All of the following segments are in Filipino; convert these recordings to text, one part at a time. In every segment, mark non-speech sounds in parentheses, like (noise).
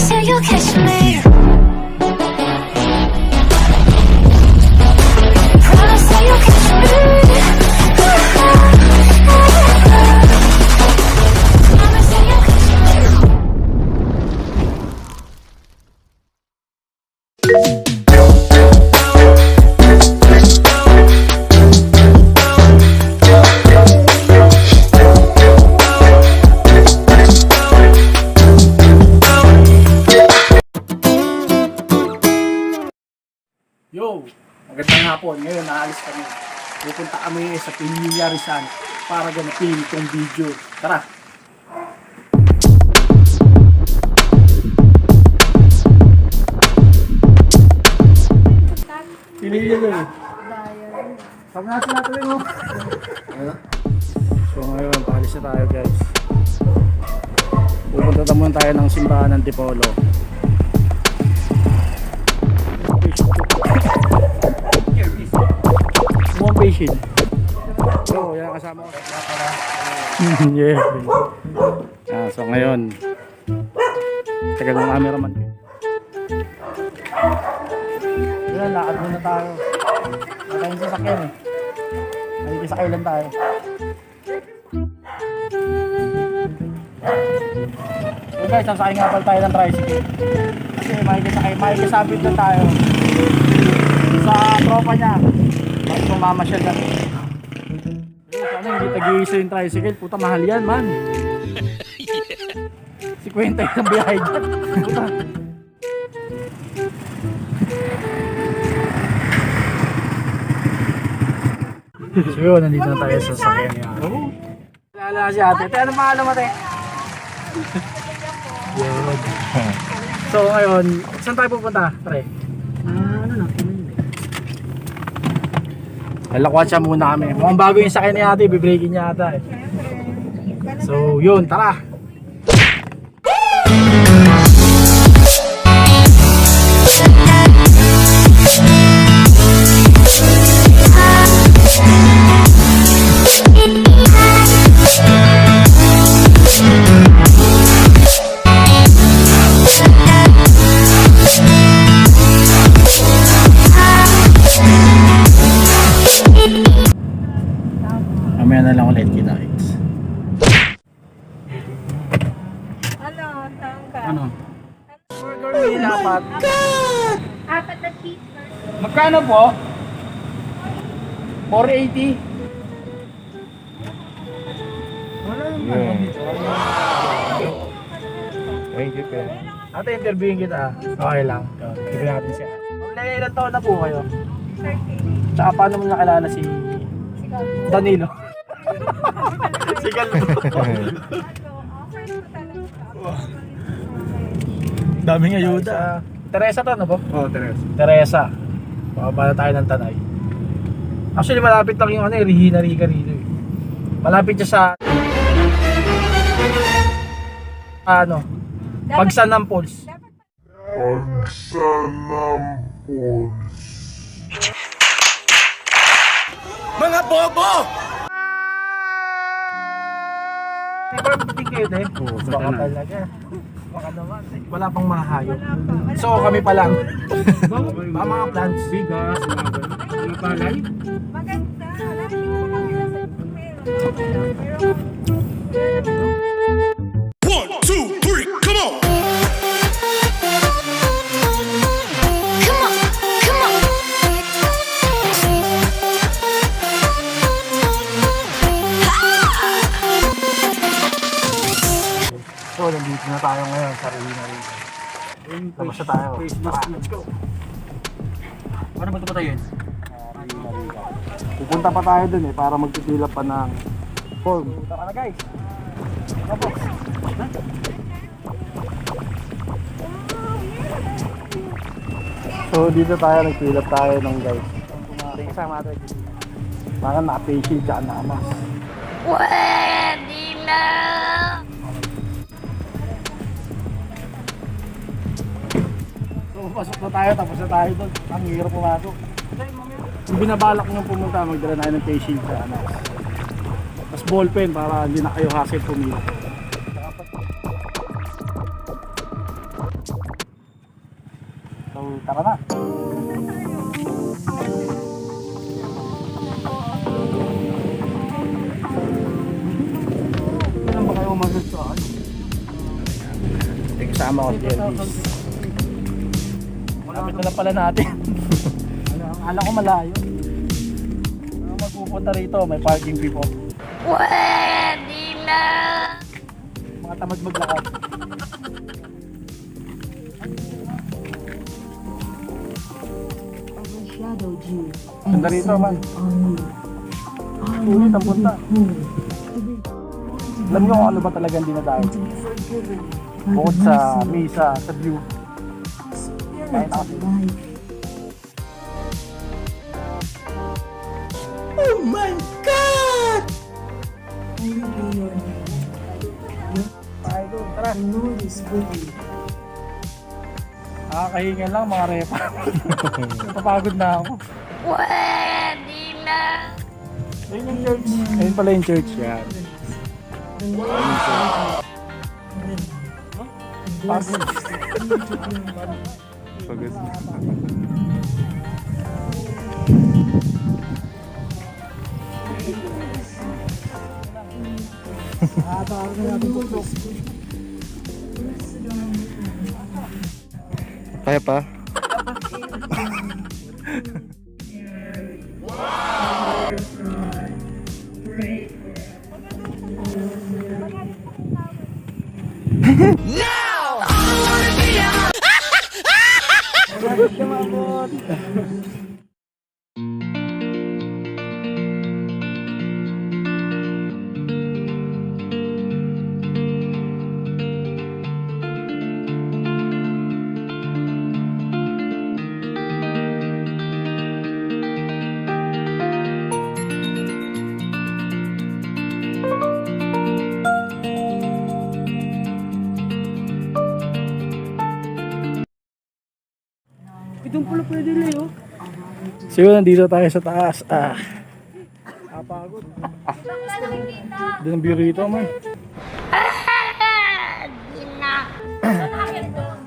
Promise you catch me. Magandang hapon. Ngayon, naalis kami. Pupunta kami sa Pinyilla Rizal para ganapin itong video. Tara! Pinili mo eh. Nga sila tuloy mo. So ngayon, paalis na tayo guys. Pupunta na muna tayo ng simbahan ng Tipolo. Patient. So, yan ang kasama ko. (laughs) yeah. Ah, so ngayon, tagal ng cameraman. Yan, lakad muna tayo. Wala tayong sasakyan eh. Ay, sa kailan tayo. So guys, sasakay nga pala tayo ng tricycle. Kasi makikisakay, makikisabit na tayo sa tropa niya. Bakit mamasyal na? Eh, Sana hindi tag-iisa yung tricycle. Puta, mahal yan, man. Si Kwenta yung biyahe dyan. Puta. So yun, nandito na tayo sa sakyan niya. Oo. Lala si ate. Ate, ano pangalan mo? Yun. So ngayon, saan tayo pupunta, pre? Ah, ano na, Lalakwat siya muna kami. Mukhang bago yung sakyan ni ate, bibreaking niya ata eh. So yun, tara! Mamaya na lang ulit kita guys. Ano, tangka? Ano? Burger meal apat. Apat na cheeseburger. Magkano po? 480. Wala yung ano dito. Thank you, Pen. Ate, interviewin kita. Okay lang. Tignan natin siya. Wala ilan taon na po kayo? 30. Tsaka paano mo nakilala si. Danilo? (laughs) Sigal. Daming ayuda. Teresa to, ano po? Oh, Teres. Teresa. Pakabala tayo ng tanay. Actually, malapit lang yung ano, eh, Regina Rica rito eh. Malapit siya sa... Ano? Pagsan ng Falls. Mga bobo! Never ticket eh. Oo, sa Baka tanan. talaga. Baka naman. Wala pang mga hayop. So kami pa lang. (laughs) Mga mga plants. Bigas, mga ganun. Mga palay. Maganda. Nila sa meron. Na tayo ngayon sa Regina Rica. Tapos na tayo. Tara, let's go. Ano ba ito pa tayo yun? Regina Rica. Pupunta pa tayo dun eh para magpipila pa ng form. Tara na guys. Tapos. So dito tayo nagpilap tayo ng guys. Kasama natin. Mga naka-facial tsaka nakamas. Pwede na. So pasok na tayo tapos na tayo doon. Ang hirap pumasok. Yung binabalak nyo pumunta magdala na ng facial tsaka nakamas. Tapos ballpen para hindi na kayo hassle pumila. tara na. Kailan ba kayo umagat sa akin? Kasama ko si Elvis. Na pala natin. (laughs) ano, ang alam ko malayo. Ano magpupunta rito, may parking fee po. Pwede na! Mga tamad maglakad. Ganda rito man. Ulit ang punta. Alam nyo kung ano ba talagang dinadayo? Bukod sa misa, sa view. Ako. Oh my God! Tayo doon, tara. Lord is with you. Nakakahinga lang mga repa. (laughs) Napapagod na ako. Pwede na! Ayun yung church. Ayun pala yung church yan. (laughs) Pagod. Pagod. (laughs) Kaya pa? Itong (laughs) Siguro nandito tayo sa taas. Ah. Napagod. Doon ang view rito man. Pwede na! Malakit doon.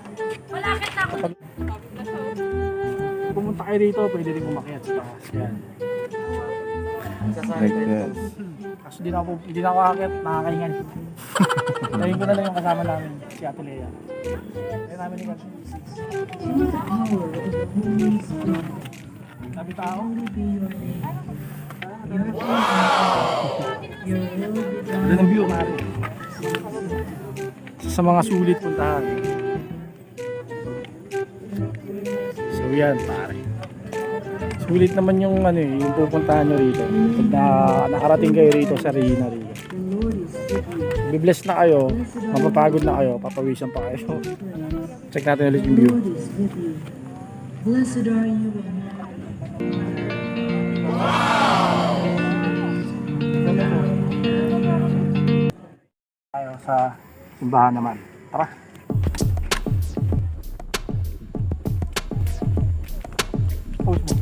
Malakit ako. Pumunta kayo rito, pwede rin umakyat sa taas. Yan. Like that. Kaso di na ako, di na ako aakyat, nakakaingan. Ngayon (laughs) ko na lang yung kasama namin, si Ate Lea. Kaya namin ni Kat. Sabi tao. Doon ang view, mare. Sa mga sulit puntahan. So yan, pare. Sulit naman yung ano eh, yung pupuntahan nyo rito. Pag na, nakarating kayo rito sa Rina you. Bibless na kayo, mapapagod na kayo, papawisan pa kayo. (laughs) Check natin ulit yung view. Blessed are you Sa simbahan naman. Tara. Post mo.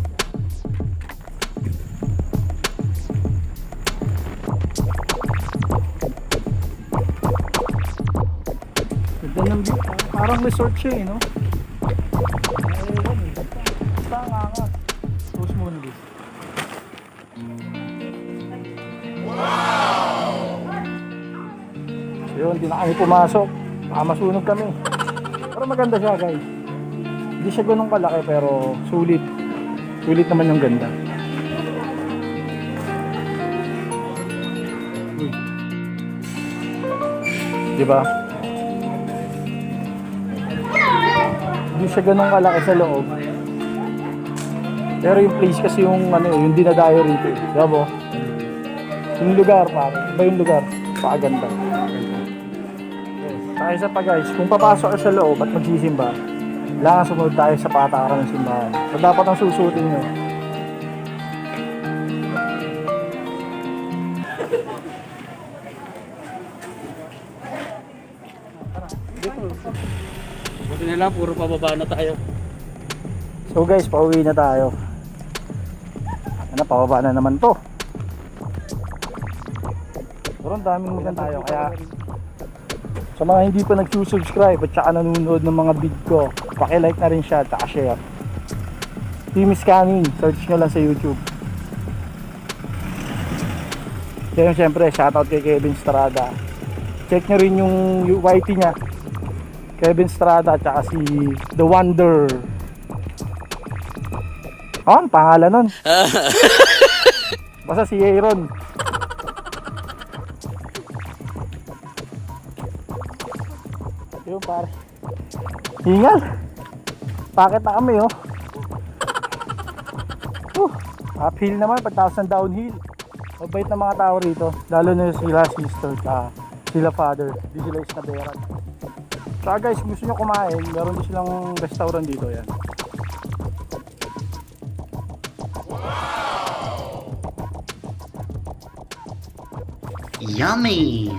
Ganda ng view. Parang resort siya eh, no? Ewan eh. Basta ang angat. Post mo na guys. Yun, di na kami pumasok. Baka masunog kami. Pero maganda siya guys. Hindi siya ganun kalaki pero sulit. Sulit naman yung ganda. Di ba? Hindi siya ganun kalaki sa loob. Pero yung place kasi yung ano, yung dinadayo rito. Diba? Yung lugar pa, iba yung lugar. Pakaganda. Tayo sa pa guys, kung papasok ka sa loob at magsisimba, kailangan sumunod tayo sa patakaran ng simbahan. So dapat ang susutin nyo. Buti na lang, puro pababa na tayo. So guys, pauwi na tayo. Ano, pababa na naman to. Pero ang daming maganda tayo, kaya Sa mga hindi pa nagsusubscribe at saka nanonood ng mga vid ko, pakilike na rin siya at saka share. Team Scanning, search nyo lang sa YouTube. Kaya syempre, shoutout kay Kevin Strada. Check nyo rin yung YT niya. Kevin Strada at saka si The Wonder. Oh, ang pangalan nun. (laughs) Basta si Aaron. Hingal. Bakit na kami oh. Uh, uphill naman, pagtaas ng downhill. Mabait na mga tao rito. Lalo na sila sister, ka sila father. Di sila isnaberan. Saka guys, gusto nyo kumain, meron din silang restaurant dito yan. Yummy.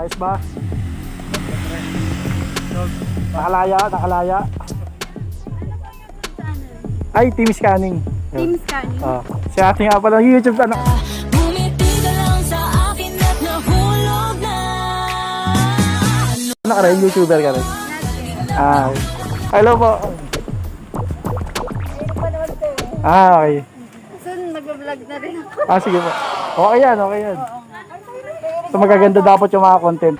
Ayos ba? Nakalaya, nakalaya. Ay, team scanning. Team scanning. Ah, si ate nga pala YouTube ano. Ano ka rin? YouTuber ka rin? Ah, hello po. Ah, okay. Soon, mag-vlog na rin ako. Ah, sige po. Okay yan, okay yan. So magaganda dapat yung mga content.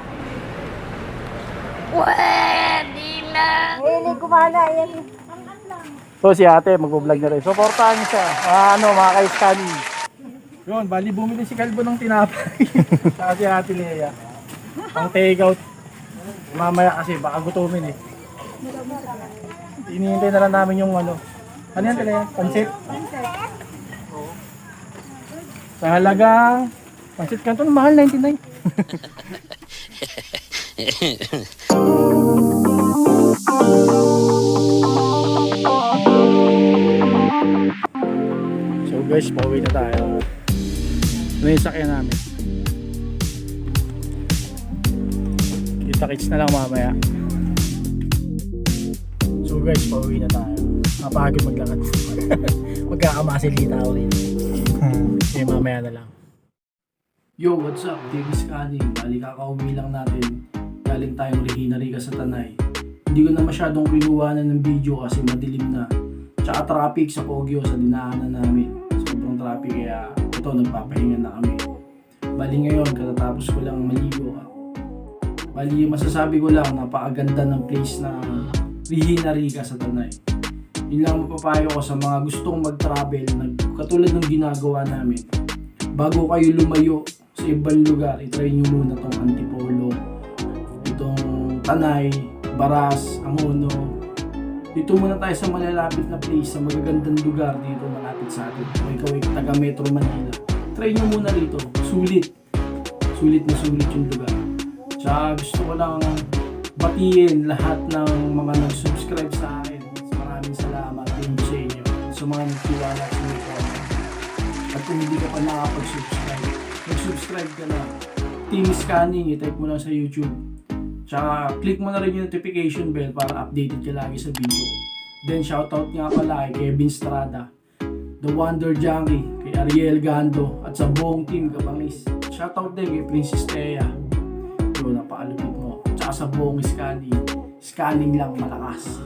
Ayun, kumana. Ayan. So si ate magbo-vlog na rin. Supportahan niyo siya. Mga ano, mga kay-scanning. Yun, bali bumili si Kalbo ng tinapay. (laughs) Saka si ate Lea. Pang take out. Mamaya kasi baka gutumin eh. Inihintay na lang namin yung ano. Ano yan Lea? Pansit? Sa halagang Pansit Canton, mahal 99. (laughs) So guys, pauwi na tayo. Ano yung sakyan namin? Kita-kits na lang mamaya. So guys, pauwi na tayo. Napagod maglakad. (laughs) Magkakamasilita ako (laughs) rin. Eh, mamaya na lang. Yo, what's up? TV Scanning. Bali, kakauwi lang natin. Galing tayong Regina sa Tanay. Hindi ko na masyadong kinuwanan ng video kasi madilim na. Tsaka traffic sa Kogyo sa dinaanan namin. Sobrang traffic kaya ito nagpapahinga na kami. Bali ngayon, katatapos ko lang maligo. Bali, masasabi ko lang, napakaganda ng place na Regina sa Tanay. Yun lang mapapayo ko sa mga gustong mag-travel na katulad ng ginagawa namin. Bago kayo lumayo sa ibang lugar, itry nyo muna tong Antipolo, itong Tanay, Baras, Amono. Dito muna tayo sa malalapit na place, sa magagandang lugar dito malapit sa atin. Kung ikaw ay taga Metro Manila, try nyo muna rito. Sulit. Sulit na sulit yung lugar. Tsaka gusto ko lang batiin lahat ng mga nag-subscribe sa akin. Maraming salamat din sa inyo. Sa mga nagtiwala sa mga. At kung hindi ka pa nakapag-subscribe, mag-subscribe ka na. Team Scanning, i-type mo lang sa YouTube. Tsaka click mo na rin yung notification bell para updated ka lagi sa video. Then shoutout nga pala kay Kevin Strada, The Wonder Junkie, kay Ariel Gando, at sa buong team Kabangis. Shoutout din kay Princess Thea. Yun, napakalupit mo. Tsaka sa buong scanning. Scanning lang malakas.